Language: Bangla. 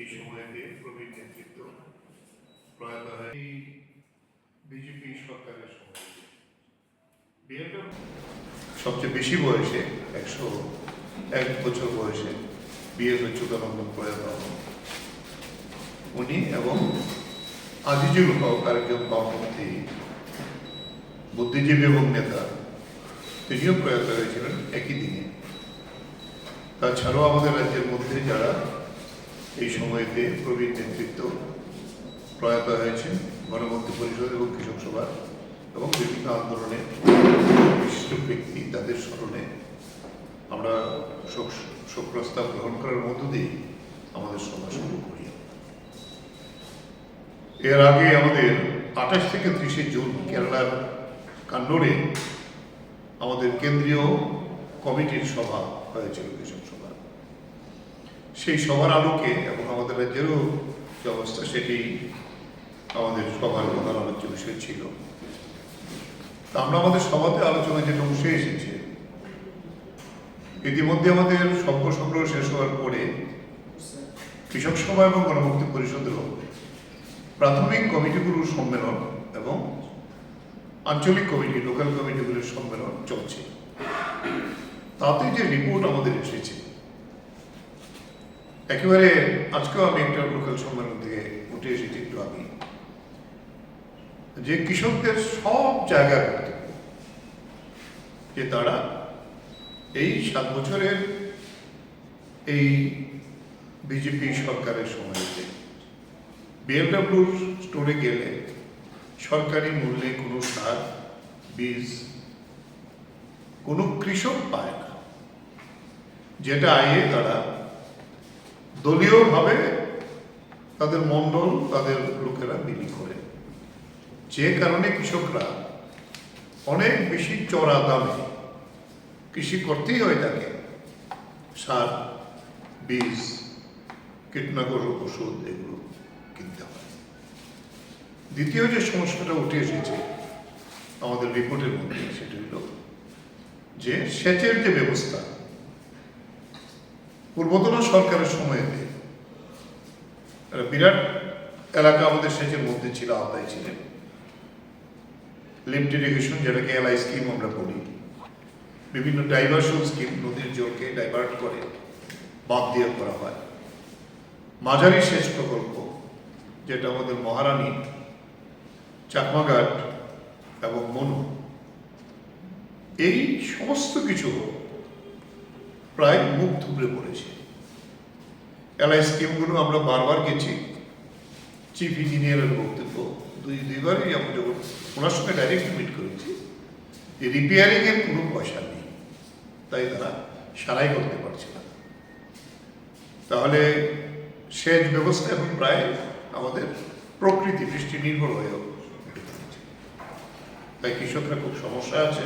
এই সময়তে প্রবীণ নেতৃত্ব প্রয়াত হয় এই বিজেপি সরকারের সময়। সবচেয়ে বেশি বয়সে, একশো এক বছর বয়সে বিয়ে চুদানন্দ প্রয়াত। উনি এবং আজিজুল হক আরেকজন বামপন্থী বুদ্ধিজীবী এবং নেতা, তিনিও প্রয়াত হয়েছিলেন একই দিনে। তাছাড়াও আমাদের রাজ্যের মধ্যে যারা এই সময়তে প্রবীণ নেতৃত্ব প্রয়াত হয়েছে গণমন্ত্রী পরিষদ এবং কৃষক সভা এবং বিভিন্ন আন্দোলনে বিশিষ্ট ব্যক্তি তাদের স্মরণে আমরা শোক শোক প্রস্তাব গ্রহণ করার মধ্য দিয়ে আমাদের সভা শুরু করি। এর আগে আমাদের আঠাশ থেকে ত্রিশে জুন কেরালার কান্নড়ে আমাদের কেন্দ্রীয় কমিটির সভা হয়েছিল কৃষক সভা। সেই সবার আলোকে এবং আমাদের রাজ্যেরও যে অবস্থা সেটি আমাদের সবার প্রধান আলোচ্য বিষয় ছিল। তা আমরা আমাদের সভাতে আলোচনা যেটা উঠে এসেছে, ইতিমধ্যে আমাদের সভ্য সংগ্রহ শেষ হওয়ার পরে কৃষক সভা এবং গণমুক্তি পরিষদেরও প্রাথমিক কমিটিগুলোর সম্মেলন এবং আঞ্চলিক কমিটি, লোকাল কমিটিগুলোর সম্মেলন চলছে। তাতে যে রিপোর্ট আমাদের এসেছে একেবারে আজকেও আমি একটা লোকাল সম্মেলন থেকে উঠে এসেছি একটু আগে যে কৃষকদের সব জায়গায় বক্তব্য যে তারা এই সাত বছরের এই বিজেপি সরকারের সময়তে বিএলডাব্লিউর স্টোরে গেলে সরকারি মূল্যে কোনো সার, বীজ কোনো কৃষক পায় না। যেটা আইয়ে তারা দলীয়ভাবে তাদের মণ্ডল, তাদের লোকেরা বিলি করে। যে কারণে কৃষকরা অনেক বেশি চড়া দামে কৃষি করতেই হয় তাকে। সার, বীজ, কীটনাশক ওষুধ এগুলো কিনতে হয়। দ্বিতীয় যে সমস্যাটা উঠে এসেছে আমাদের রিপোর্টের মধ্যে, সেটা হল যে সেচের যে ব্যবস্থা পূর্বতন সরকারের সময়তে বিরাট এলাকা আমাদের সেচের মধ্যে ছিল, আওতায় ছিলেন লিফট ইরিগেশন, যেটাকে এলআই স্কিম আমরা বলি। বিভিন্ন ডাইভার্সন স্কিম, নদীর জলকে ডাইভার্ট করে, বাদ দিয়ে করা হয়। মাঝারি সেচ প্রকল্প, যেটা আমাদের মহারানী চাকমাঘাট এবং মনু। এই সমস্ত কিছু প্রায় মুখ থুবড়ে পড়েছে। এলআই স্কিমগুলো আমরা বারবার গেছি। চিফ ইঞ্জিনিয়ারের বক্তব্য। দুই দুইবারই আমরা যখন ওনার সঙ্গে ডাইরেক্ট মিট করেছি, যে রিপেয়ারিংয়ের কোনো পয়সা নেই। তাই তারা সারাই করতে পারছে না। তাহলে সেচ ব্যবস্থা এখন প্রায় আমাদের প্রকৃতি বৃষ্টি নির্ভর হয়ে তাই কৃষকরা খুব সমস্যা আছে।